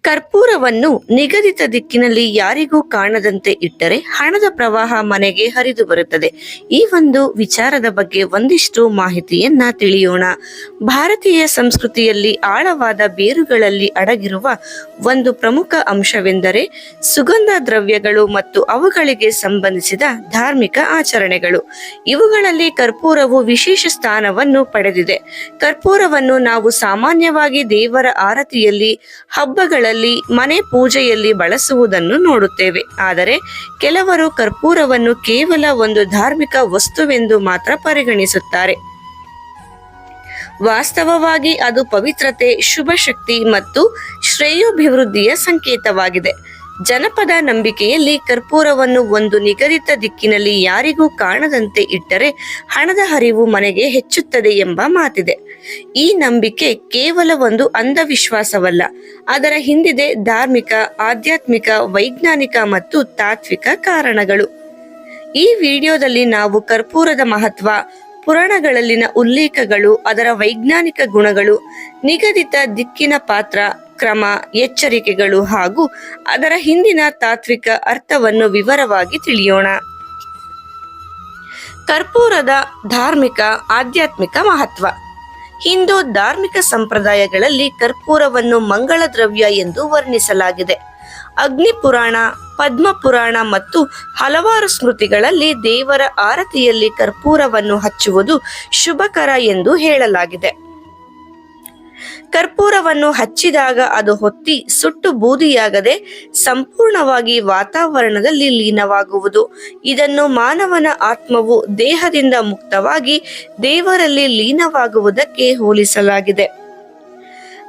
ಕರ್ಪೂರವನ್ನು ನಿಗದಿತ ದಿಕ್ಕಿನಲ್ಲಿ ಯಾರಿಗೂ ಕಾಣದಂತೆ ಇಟ್ಟರೆ ಹಣದ ಪ್ರವಾಹ ಮನೆಗೆ ಹರಿದು ಬರುತ್ತದೆ. ಈ ಒಂದು ವಿಚಾರದ ಬಗ್ಗೆ ಒಂದಿಷ್ಟು ಮಾಹಿತಿಯನ್ನ ತಿಳಿಯೋಣ. ಭಾರತೀಯ ಸಂಸ್ಕೃತಿಯಲ್ಲಿ ಆಳವಾದ ಬೇರುಗಳಲ್ಲಿ ಅಡಗಿರುವ ಒಂದು ಪ್ರಮುಖ ಅಂಶವೆಂದರೆ ಸುಗಂಧ ದ್ರವ್ಯಗಳು ಮತ್ತು ಅವುಗಳಿಗೆ ಸಂಬಂಧಿಸಿದ ಧಾರ್ಮಿಕ ಆಚರಣೆಗಳು. ಇವುಗಳಲ್ಲಿ ಕರ್ಪೂರವು ವಿಶೇಷ ಸ್ಥಾನವನ್ನು ಪಡೆದಿದೆ. ಕರ್ಪೂರವನ್ನು ನಾವು ಸಾಮಾನ್ಯವಾಗಿ ದೇವರ ಆರತಿಯಲ್ಲಿ ಹಬ್ಬಗಳಲ್ಲಿ ಮನೆ ಪೂಜೆಯಲ್ಲಿ ಬಳಸುವುದನ್ನು ನೋಡುತ್ತೇವೆ. ಆದರೆ ಕೆಲವರು ಕರ್ಪೂರವನ್ನು ಕೇವಲ ಒಂದು ಧಾರ್ಮಿಕ ವಸ್ತುವೆಂದು ಮಾತ್ರ ಪರಿಗಣಿಸುತ್ತಾರೆ. ವಾಸ್ತವವಾಗಿ ಅದು ಪವಿತ್ರತೆ, ಶುಭಶಕ್ತಿ ಮತ್ತು ಶ್ರೇಯೋಭಿವೃದ್ಧಿಯ ಸಂಕೇತವಾಗಿದೆ. ಜನಪದ ನಂಬಿಕೆಯಲ್ಲಿ ಕರ್ಪೂರವನ್ನು ಒಂದು ನಿಗದಿತ ದಿಕ್ಕಿನಲ್ಲಿ ಯಾರಿಗೂ ಕಾಣದಂತೆ ಇಟ್ಟರೆ ಹಣದ ಹರಿವು ಮನೆಗೆ ಹೆಚ್ಚುತ್ತದೆ ಎಂಬ ಮಾತಿದೆ. ಈ ನಂಬಿಕೆ ಕೇವಲ ಒಂದು ಅಂಧವಿಶ್ವಾಸವಲ್ಲ, ಅದರ ಹಿಂದಿದೆ ಧಾರ್ಮಿಕ, ಆಧ್ಯಾತ್ಮಿಕ, ವೈಜ್ಞಾನಿಕ ಮತ್ತು ತಾತ್ವಿಕ ಕಾರಣಗಳು. ಈ ವಿಡಿಯೋದಲ್ಲಿ ನಾವು ಕರ್ಪೂರದ ಮಹತ್ವ, ಪುರಾಣಗಳಲ್ಲಿನ ಉಲ್ಲೇಖಗಳು, ಅದರ ವೈಜ್ಞಾನಿಕ ಗುಣಗಳು, ನಿಗದಿತ ದಿಕ್ಕಿನ ಪಾತ್ರ ಕ್ರಮ, ಎಚ್ಚರಿಕೆಗಳು ಹಾಗೂ ಅದರ ಹಿಂದಿನ ತಾತ್ವಿಕ ಅರ್ಥವನ್ನು ವಿವರವಾಗಿ ತಿಳಿಯೋಣ. ಕರ್ಪೂರದ ಧಾರ್ಮಿಕ, ಆಧ್ಯಾತ್ಮಿಕ ಮಹತ್ವ. ಹಿಂದೂ ಧಾರ್ಮಿಕ ಸಂಪ್ರದಾಯಗಳಲ್ಲಿ ಕರ್ಪೂರವನ್ನು ಮಂಗಳ ದ್ರವ್ಯ ಎಂದು ವರ್ಣಿಸಲಾಗಿದೆ. ಅಗ್ನಿ ಪುರಾಣ ಪದ್ಮ ಪುರಾಣ ಮತ್ತು ಹಲವಾರು ಸ್ಮೃತಿಗಳಲ್ಲಿ ದೇವರ ಆರತಿಯಲ್ಲಿ ಕರ್ಪೂರವನ್ನು ಹಚ್ಚುವುದು ಶುಭಕರ ಎಂದು ಹೇಳಲಾಗಿದೆ. ಕರ್ಪೂರವನ್ನು ಹಚ್ಚಿದಾಗ ಅದು ಹೊತ್ತಿ ಸುಟ್ಟು ಬೂದಿಯಾಗದೆ ಸಂಪೂರ್ಣವಾಗಿ ವಾತಾವರಣದಲ್ಲಿ ಲೀನವಾಗುವುದು. ಇದನ್ನು ಮಾನವನ ಆತ್ಮವು ದೇಹದಿಂದ ಮುಕ್ತವಾಗಿ ದೇವರಲ್ಲಿ ಲೀನವಾಗುವುದಕ್ಕೆ ಹೋಲಿಸಲಾಗಿದೆ.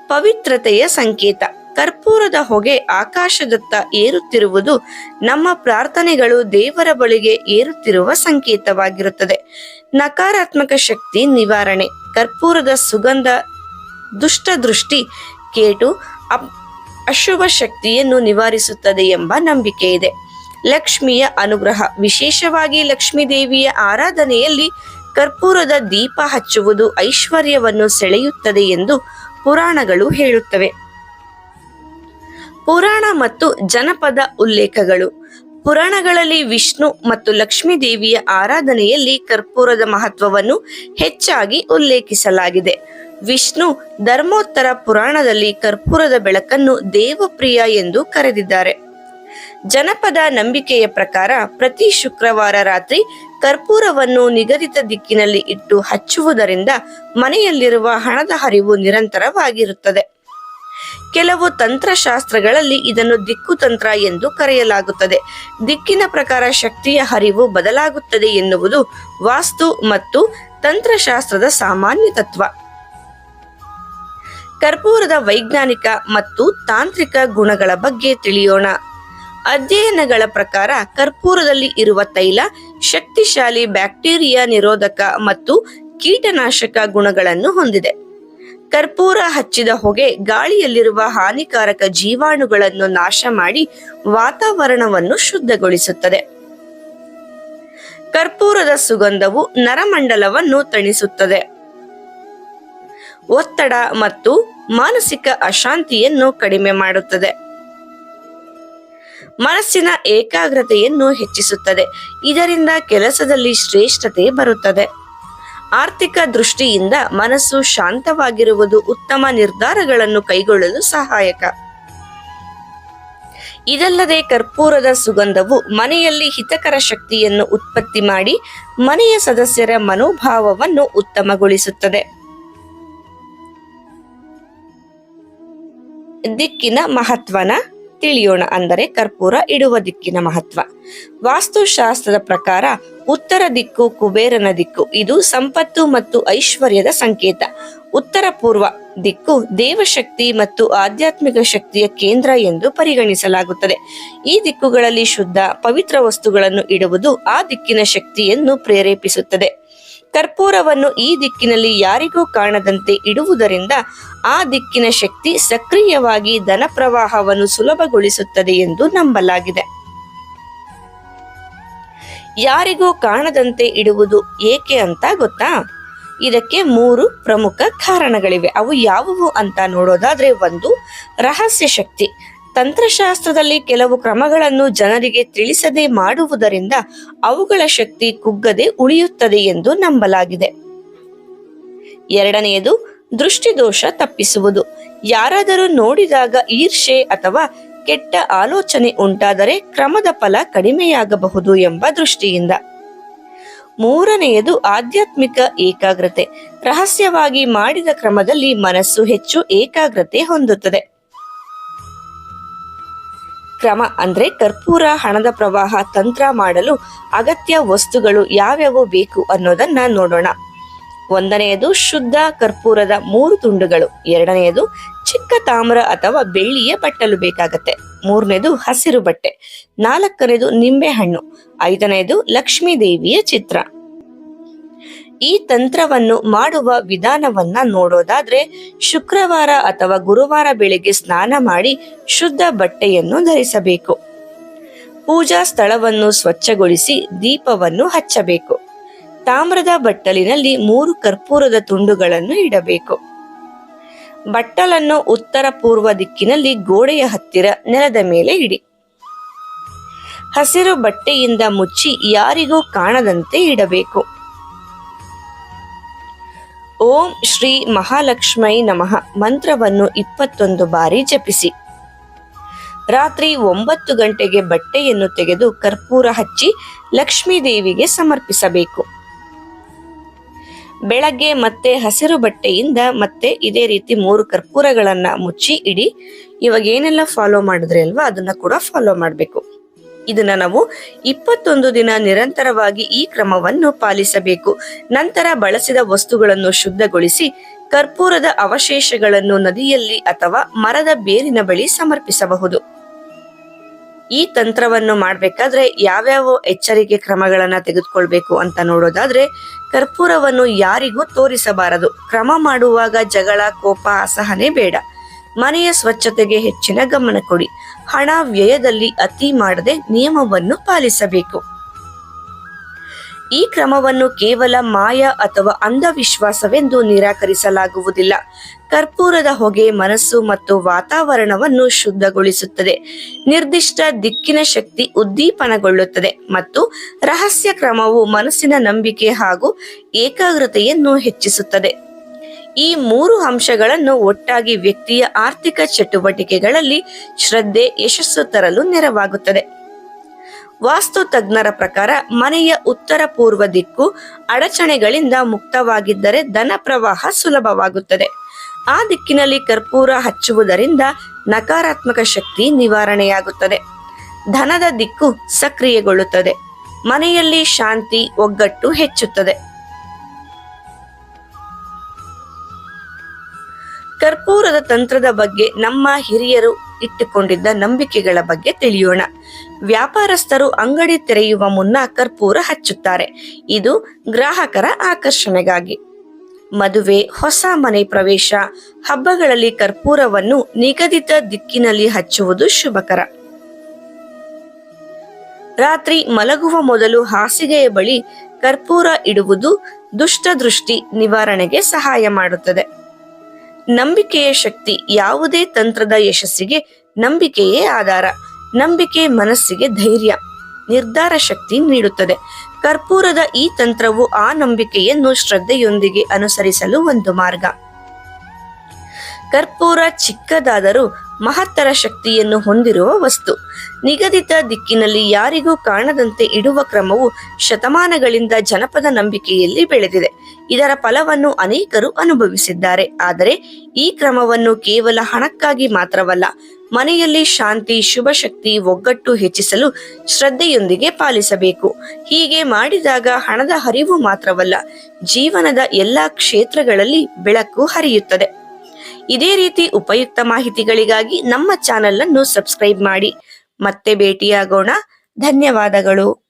ಪವಿತ್ರತೆಯ ಸಂಕೇತ. ಕರ್ಪೂರದ ಹೊಗೆ ಆಕಾಶದತ್ತ ಏರುತ್ತಿರುವುದು ನಮ್ಮ ಪ್ರಾರ್ಥನೆಗಳು ದೇವರ ಬಳಿಗೆ ಏರುತ್ತಿರುವ ಸಂಕೇತವಾಗಿರುತ್ತದೆ. ನಕಾರಾತ್ಮಕ ಶಕ್ತಿ ನಿವಾರಣೆ. ಕರ್ಪೂರದ ಸುಗಂಧ ದುಷ್ಟ ದೃಷ್ಟಿ ಕೇಟು ಅಪ್- ಅಶುಭ ಶಕ್ತಿಯನ್ನು ನಿವಾರಿಸುತ್ತದೆ ಎಂಬ ನಂಬಿಕೆ ಇದೆ. ಲಕ್ಷ್ಮಿಯ ಅನುಗ್ರಹ, ವಿಶೇಷವಾಗಿ ಲಕ್ಷ್ಮೀ ದೇವಿಯ ಆರಾಧನೆಯಲ್ಲಿ ಕರ್ಪೂರದ ದೀಪ ಹಚ್ಚುವುದು ಐಶ್ವರ್ಯವನ್ನು ಸೆಳೆಯುತ್ತದೆ ಎಂದು ಪುರಾಣಗಳು ಹೇಳುತ್ತವೆ. ಪುರಾಣ ಮತ್ತು ಜನಪದ ಉಲ್ಲೇಖಗಳು. ಪುರಾಣಗಳಲ್ಲಿ ವಿಷ್ಣು ಮತ್ತು ಲಕ್ಷ್ಮೀ ದೇವಿಯ ಆರಾಧನೆಯಲ್ಲಿ ಕರ್ಪೂರದ ಮಹತ್ವವನ್ನು ಹೆಚ್ಚಾಗಿ ಉಲ್ಲೇಖಿಸಲಾಗಿದೆ. ವಿಷ್ಣು ಧರ್ಮೋತ್ತರ ಪುರಾಣದಲ್ಲಿ ಕರ್ಪೂರದ ಬೆಳಕನ್ನು ದೇವಪ್ರಿಯ ಎಂದು ಕರೆದಿದ್ದಾರೆ. ಜನಪದ ನಂಬಿಕೆಯ ಪ್ರಕಾರ ಪ್ರತಿ ಶುಕ್ರವಾರ ರಾತ್ರಿ ಕರ್ಪೂರವನ್ನು ನಿಗದಿತ ದಿಕ್ಕಿನಲ್ಲಿ ಇಟ್ಟು ಹಚ್ಚುವುದರಿಂದ ಮನೆಯಲ್ಲಿರುವ ಹಣದ ಹರಿವು ನಿರಂತರವಾಗಿರುತ್ತದೆ. ಕೆಲವು ತಂತ್ರಶಾಸ್ತ್ರಗಳಲ್ಲಿ ಇದನ್ನು ದಿಕ್ಕು ತಂತ್ರ ಎಂದು ಕರೆಯಲಾಗುತ್ತದೆ. ದಿಕ್ಕಿನ ಪ್ರಕಾರ ಶಕ್ತಿಯ ಹರಿವು ಬದಲಾಗುತ್ತದೆ ಎನ್ನುವುದು ವಾಸ್ತು ಮತ್ತು ತಂತ್ರಶಾಸ್ತ್ರದ ಸಾಮಾನ್ಯ ತತ್ವ. ಕರ್ಪೂರದ ವೈಜ್ಞಾನಿಕ ಮತ್ತು ತಾಂತ್ರಿಕ ಗುಣಗಳ ಬಗ್ಗೆ ತಿಳಿಯೋಣ. ಅಧ್ಯಯನಗಳ ಪ್ರಕಾರ ಕರ್ಪೂರದಲ್ಲಿ ಇರುವ ತೈಲ ಶಕ್ತಿಶಾಲಿ ಬ್ಯಾಕ್ಟೀರಿಯಾ ನಿರೋಧಕ ಮತ್ತು ಕೀಟನಾಶಕ ಗುಣಗಳನ್ನು ಹೊಂದಿದೆ. ಕರ್ಪೂರ ಹಚ್ಚಿದ ಹೊಗೆ ಗಾಳಿಯಲ್ಲಿರುವ ಹಾನಿಕಾರಕ ಜೀವಾಣುಗಳನ್ನು ನಾಶ ಮಾಡಿ ವಾತಾವರಣವನ್ನು ಶುದ್ಧಗೊಳಿಸುತ್ತದೆ. ಕರ್ಪೂರದ ಸುಗಂಧವು ನರಮಂಡಲವನ್ನು ತಣಿಸುತ್ತದೆ. ಒತ್ತಡ ಮತ್ತು ಮಾನಸಿಕ ಅಶಾಂತಿಯನ್ನು ಕಡಿಮೆ ಮಾಡುತ್ತದೆ. ಮನಸ್ಸಿನ ಏಕಾಗ್ರತೆಯನ್ನು ಹೆಚ್ಚಿಸುತ್ತದೆ. ಇದರಿಂದ ಕೆಲಸದಲ್ಲಿ ಶ್ರೇಷ್ಠತೆ ಬರುತ್ತದೆ. ಆರ್ಥಿಕ ದೃಷ್ಟಿಯಿಂದ ಮನಸ್ಸು ಶಾಂತವಾಗಿರುವುದು ಉತ್ತಮ ನಿರ್ಧಾರಗಳನ್ನು ಕೈಗೊಳ್ಳಲು ಸಹಾಯಕ. ಇದಲ್ಲದೆ ಕರ್ಪೂರದ ಸುಗಂಧವು ಮನೆಯಲ್ಲಿ ಹಿತಕರ ಶಕ್ತಿಯನ್ನು ಉತ್ಪತ್ತಿ ಮಾಡಿ ಮನೆಯ ಸದಸ್ಯರ ಮನೋಭಾವವನ್ನು ಉತ್ತಮಗೊಳಿಸುತ್ತದೆ. ದಿಕ್ಕಿನ ಮಹತ್ವನ ತಿಳಿಯೋಣ ಅಂದರೆ ಕರ್ಪೂರ ಇಡುವ ದಿಕ್ಕಿನ ಮಹತ್ವ. ವಾಸ್ತುಶಾಸ್ತ್ರದ ಪ್ರಕಾರ ಉತ್ತರ ದಿಕ್ಕು, ಕುಬೇರನ ದಿಕ್ಕು, ಇದು ಸಂಪತ್ತು ಮತ್ತು ಐಶ್ವರ್ಯದ ಸಂಕೇತ. ಉತ್ತರ ಪೂರ್ವ ದಿಕ್ಕು ದೇವಶಕ್ತಿ ಮತ್ತು ಆಧ್ಯಾತ್ಮಿಕ ಶಕ್ತಿಯ ಕೇಂದ್ರ ಎಂದು ಪರಿಗಣಿಸಲಾಗುತ್ತದೆ. ಈ ದಿಕ್ಕುಗಳಲ್ಲಿ ಶುದ್ಧ, ಪವಿತ್ರ ವಸ್ತುಗಳನ್ನು ಇಡುವುದು ಆ ದಿಕ್ಕಿನ ಶಕ್ತಿಯನ್ನು ಪ್ರೇರೇಪಿಸುತ್ತದೆ. ಕರ್ಪೂರವನ್ನು ಈ ದಿಕ್ಕಿನಲ್ಲಿ ಯಾರಿಗೂ ಕಾಣದಂತೆ ಇಡುವುದರಿಂದ ಆ ದಿಕ್ಕಿನ ಶಕ್ತಿ ಸಕ್ರಿಯವಾಗಿ ಧನ ಪ್ರವಾಹವನ್ನು ಸುಲಭಗೊಳಿಸುತ್ತದೆ ಎಂದು ನಂಬಲಾಗಿದೆ. ಯಾರಿಗೂ ಕಾಣದಂತೆ ಇಡುವುದು ಏಕೆ ಅಂತ ಗೊತ್ತಾ? ಇದಕ್ಕೆ ಮೂರು ಪ್ರಮುಖ ಕಾರಣಗಳಿವೆ. ಅವು ಯಾವುವು ಅಂತ ನೋಡೋದಾದ್ರೆ ಒಂದು, ರಹಸ್ಯ ಶಕ್ತಿ. ತಂತ್ರಶಾಸ್ತ್ರದಲ್ಲಿ ಕೆಲವು ಕ್ರಮಗಳನ್ನು ಜನರಿಗೆ ತಿಳಿಸದೆ ಮಾಡುವುದರಿಂದ ಅವುಗಳ ಶಕ್ತಿ ಕುಗ್ಗದೆ ಉಳಿಯುತ್ತದೆ ಎಂದು ನಂಬಲಾಗಿದೆ. ಎರಡನೆಯದು, ದೃಷ್ಟಿದೋಷ ತಪ್ಪಿಸುವುದು. ಯಾರಾದರೂ ನೋಡಿದಾಗ ಈರ್ಷೆ ಅಥವಾ ಕೆಟ್ಟ ಆಲೋಚನೆ ಉಂಟಾದರೆ ಕ್ರಮದ ಫಲ ಕಡಿಮೆಯಾಗಬಹುದು ಎಂಬ ದೃಷ್ಟಿಯಿಂದ. ಮೂರನೆಯದು, ಆಧ್ಯಾತ್ಮಿಕ ಏಕಾಗ್ರತೆ. ರಹಸ್ಯವಾಗಿ ಮಾಡಿದ ಕ್ರಮದಲ್ಲಿ ಮನಸ್ಸು ಹೆಚ್ಚು ಏಕಾಗ್ರತೆ ಹೊಂದುತ್ತದೆ. ಕ್ರಮ ಅಂದರೆ ಕರ್ಪೂರ ಹಣದ ಪ್ರವಾಹ ತಂತ್ರ ಮಾಡಲು ಅಗತ್ಯ ವಸ್ತುಗಳು ಯಾವ್ಯಾವು ಬೇಕು ಅನ್ನೋದನ್ನ ನೋಡೋಣ. ಒಂದನೆಯದು ಶುದ್ಧ ಕರ್ಪೂರದ ಮೂರು ತುಂಡುಗಳು, ಎರಡನೆಯದು ಚಿಕ್ಕ ತಾಮ್ರ ಅಥವಾ ಬೆಳ್ಳಿಯ ಬಟ್ಟಲು ಬೇಕಾಗತ್ತೆ. ಮೂರನೇದು ಹಸಿರು ಬಟ್ಟೆ, ನಾಲ್ಕನೇದು ನಿಂಬೆಹಣ್ಣು ಐದನೆಯದು ಲಕ್ಷ್ಮೀ ದೇವಿಯ ಚಿತ್ರ. ಈ ತಂತ್ರವನ್ನು ಮಾಡುವ ವಿಧಾನವನ್ನ ನೋಡೋದಾದ್ರೆ ಶುಕ್ರವಾರ ಅಥವಾ ಗುರುವಾರ ಬೆಳಿಗ್ಗೆ ಸ್ನಾನ ಮಾಡಿ ಶುದ್ಧ ಬಟ್ಟೆಯನ್ನು ಧರಿಸಬೇಕು. ಪೂಜಾ ಸ್ಥಳವನ್ನು ಸ್ವಚ್ಛಗೊಳಿಸಿ ದೀಪವನ್ನು ಹಚ್ಚಬೇಕು. ತಾಮ್ರದ ಬಟ್ಟಲಿನಲ್ಲಿ ಮೂರು ಕರ್ಪೂರದ ತುಂಡುಗಳನ್ನು ಇಡಬೇಕು. ಬಟ್ಟಲನ್ನು ಉತ್ತರ ಪೂರ್ವ ದಿಕ್ಕಿನಲ್ಲಿ ಗೋಡೆಯ ಹತ್ತಿರ ನೆಲದ ಮೇಲೆ ಇಡಿ. ಹಸಿರು ಬಟ್ಟೆಯಿಂದ ಮುಚ್ಚಿ ಯಾರಿಗೂ ಕಾಣದಂತೆ ಇಡಬೇಕು. ಓಂ ಶ್ರೀ ಮಹಾಲಕ್ಷ್ಮೈ ನಮಃ. ಮಂತ್ರವನ್ನು ಇಪ್ಪತ್ತೊಂದು ಬಾರಿ ಜಪಿಸಿ. ರಾತ್ರಿ ಒಂಬತ್ತು ಗಂಟೆಗೆ ಬಟ್ಟೆಯನ್ನು ತೆಗೆದು ಕರ್ಪೂರ ಹಚ್ಚಿ ಲಕ್ಷ್ಮೀ ದೇವಿಗೆ ಸಮರ್ಪಿಸಬೇಕು. ಬೆಳಗ್ಗೆ ಮತ್ತೆ ಹಸಿರು ಬಟ್ಟೆಯಿಂದ ಮತ್ತೆ ಇದೇ ರೀತಿ ಮೂರು ಕರ್ಪೂರಗಳನ್ನ ಮುಚ್ಚಿ ಇಡಿ. ಇವಾಗ ಏನೆಲ್ಲ ಫಾಲೋ ಮಾಡಿದ್ರೆ ಅಲ್ವಾ? ಅದನ್ನ ಕೂಡ ಫಾಲೋ ಮಾಡಬೇಕು. ಇದನ್ನ ನಾವು ಇಪ್ಪತ್ತೊಂದು ದಿನ ನಿರಂತರವಾಗಿ ಈ ಕ್ರಮವನ್ನು ಪಾಲಿಸಬೇಕು. ನಂತರ ಬಳಸಿದ ವಸ್ತುಗಳನ್ನು ಶುದ್ಧಗೊಳಿಸಿ ಕರ್ಪೂರದ ಅವಶೇಷಗಳನ್ನು ನದಿಯಲ್ಲಿ ಅಥವಾ ಮರದ ಬೇರಿನ ಬಳಿ ಸಮರ್ಪಿಸಬಹುದು. ಈ ತಂತ್ರವನ್ನು ಮಾಡಬೇಕಾದ್ರೆ ಯಾವ್ಯಾವ ಎಚ್ಚರಿಕೆ ಕ್ರಮಗಳನ್ನು ತೆಗೆದುಕೊಳ್ಬೇಕು ಅಂತ ನೋಡೋದಾದ್ರೆ ಕರ್ಪೂರವನ್ನು ಯಾರಿಗೂ ತೋರಿಸಬಾರದು. ಕ್ರಮ ಮಾಡುವಾಗ ಜಗಳ, ಕೋಪ, ಅಸಹನೆ ಬೇಡ. ಮನೆಯ ಸ್ವಚ್ಛತೆಗೆ ಹೆಚ್ಚಿನ ಗಮನ ಕೊಡಿ. ಹಣ ವ್ಯಯದಲ್ಲಿ ಅತಿ ಮಾಡದೆ ನಿಯಮವನ್ನು ಪಾಲಿಸಬೇಕು. ಈ ಕ್ರಮವನ್ನು ಕೇವಲ ಮಾಯ ಅಥವಾ ಅಂಧವಿಶ್ವಾಸವೆಂದು ನಿರಾಕರಿಸಲಾಗುವುದಿಲ್ಲ. ಕರ್ಪೂರದ ಹೊಗೆ ಮನಸ್ಸು ಮತ್ತು ವಾತಾವರಣವನ್ನು ಶುದ್ಧಗೊಳಿಸುತ್ತದೆ. ನಿರ್ದಿಷ್ಟ ದಿಕ್ಕಿನ ಶಕ್ತಿ ಉದ್ದೀಪನಗೊಳ್ಳುತ್ತದೆ ಮತ್ತು ರಹಸ್ಯ ಕ್ರಮವು ಮನಸ್ಸಿನ ನಂಬಿಕೆ ಹಾಗೂ ಏಕಾಗ್ರತೆಯನ್ನು ಹೆಚ್ಚಿಸುತ್ತದೆ. ಈ ಮೂರು ಅಂಶಗಳನ್ನು ಒಟ್ಟಾಗಿ ವ್ಯಕ್ತಿಯ ಆರ್ಥಿಕ ಚಟುವಟಿಕೆಗಳಲ್ಲಿ ಶ್ರದ್ಧೆ, ಯಶಸ್ಸು ತರಲು ನೆರವಾಗುತ್ತದೆ. ವಾಸ್ತು ತಜ್ಞರ ಪ್ರಕಾರ ಮನೆಯ ಉತ್ತರ ಪೂರ್ವ ದಿಕ್ಕು ಅಡಚಣೆಗಳಿಂದ ಮುಕ್ತವಾಗಿದ್ದರೆ ಧನ ಪ್ರವಾಹ ಸುಲಭವಾಗುತ್ತದೆ. ಆ ದಿಕ್ಕಿನಲ್ಲಿ ಕರ್ಪೂರ ಹಚ್ಚುವುದರಿಂದ ನಕಾರಾತ್ಮಕ ಶಕ್ತಿ ನಿವಾರಣೆಯಾಗುತ್ತದೆ. ಧನದ ದಿಕ್ಕು ಸಕ್ರಿಯಗೊಳ್ಳುತ್ತದೆ. ಮನೆಯಲ್ಲಿ ಶಾಂತಿ, ಒಗ್ಗಟ್ಟು ಹೆಚ್ಚುತ್ತದೆ. ಕರ್ಪೂರದ ತಂತ್ರದ ಬಗ್ಗೆ ನಮ್ಮ ಹಿರಿಯರು ಇಟ್ಟುಕೊಂಡಿದ್ದ ನಂಬಿಕೆಗಳ ಬಗ್ಗೆ ತಿಳಿಯೋಣ. ವ್ಯಾಪಾರಸ್ಥರು ಅಂಗಡಿ ತೆರೆಯುವ ಮುನ್ನ ಕರ್ಪೂರ ಹಚ್ಚುತ್ತಾರೆ. ಇದು ಗ್ರಾಹಕರ ಆಕರ್ಷಣೆಗಾಗಿ. ಮದುವೆ, ಹೊಸ ಮನೆ ಪ್ರವೇಶ, ಹಬ್ಬಗಳಲ್ಲಿ ಕರ್ಪೂರವನ್ನು ನಿಗದಿತ ದಿಕ್ಕಿನಲ್ಲಿ ಹಚ್ಚುವುದು ಶುಭಕರ. ರಾತ್ರಿ ಮಲಗುವ ಮೊದಲು ಹಾಸಿಗೆಯ ಬಳಿ ಕರ್ಪೂರ ಇಡುವುದು ದುಷ್ಟದೃಷ್ಟಿ ನಿವಾರಣೆಗೆ ಸಹಾಯ ಮಾಡುತ್ತದೆ. ನಂಬಿಕೆಯ ಶಕ್ತಿ ಯಾವುದೇ ತಂತ್ರದ ಯಶಸ್ಸಿಗೆ ನಂಬಿಕೆಯೇ ಆಧಾರ. ನಂಬಿಕೆ ಮನಸ್ಸಿಗೆ ಧೈರ್ಯ, ನಿರ್ಧಾರ ಶಕ್ತಿ ನೀಡುತ್ತದೆ. ಕರ್ಪೂರದ ಈ ತಂತ್ರವು ಆ ನಂಬಿಕೆಯನ್ನು ಶ್ರದ್ಧೆಯೊಂದಿಗೆ ಅನುಸರಿಸಲು ಒಂದು ಮಾರ್ಗ. ಕರ್ಪೂರ ಚಿಕ್ಕದಾದರೂ ಮಹತ್ತರ ಶಕ್ತಿಯನ್ನು ಹೊಂದಿರುವ ವಸ್ತು. ನಿಗದಿತ ದಿಕ್ಕಿನಲ್ಲಿ ಯಾರಿಗೂ ಕಾಣದಂತೆ ಇಡುವ ಕ್ರಮವು ಶತಮಾನಗಳಿಂದ ಜನಪದ ನಂಬಿಕೆಯಲ್ಲಿ ಬೆಳೆದಿದೆ. ಇದರ ಫಲವನ್ನು ಅನೇಕರು ಅನುಭವಿಸಿದ್ದಾರೆ. ಆದರೆ ಈ ಕ್ರಮವನ್ನು ಕೇವಲ ಹಣಕ್ಕಾಗಿ ಮಾತ್ರವಲ್ಲ, ಮನೆಯಲ್ಲಿ ಶಾಂತಿ ಶುಭ ಶಕ್ತಿ ಒಗ್ಗಟ್ಟು ಹೆಚ್ಚಿಸಲು ಶ್ರದ್ಧೆಯೊಂದಿಗೆ ಪಾಲಿಸಬೇಕು. ಹೀಗೆ ಮಾಡಿದಾಗ ಹಣದ ಹರಿವು ಮಾತ್ರವಲ್ಲ, ಜೀವನದ ಎಲ್ಲಾ ಕ್ಷೇತ್ರಗಳಲ್ಲಿ ಬೆಳಕು ಹರಿಯುತ್ತದೆ. ಇದೇ ರೀತಿ ಉಪಯುಕ್ತ ಮಾಹಿತಿಗಳಿಗಾಗಿ ನಮ್ಮ ಚಾನೆಲ್ ಅನ್ನು ಸಬ್ಸ್ಕ್ರೈಬ್ ಮಾಡಿ. ಮತ್ತೆ ಭೇಟಿಯಾಗೋಣ. ಧನ್ಯವಾದಗಳು.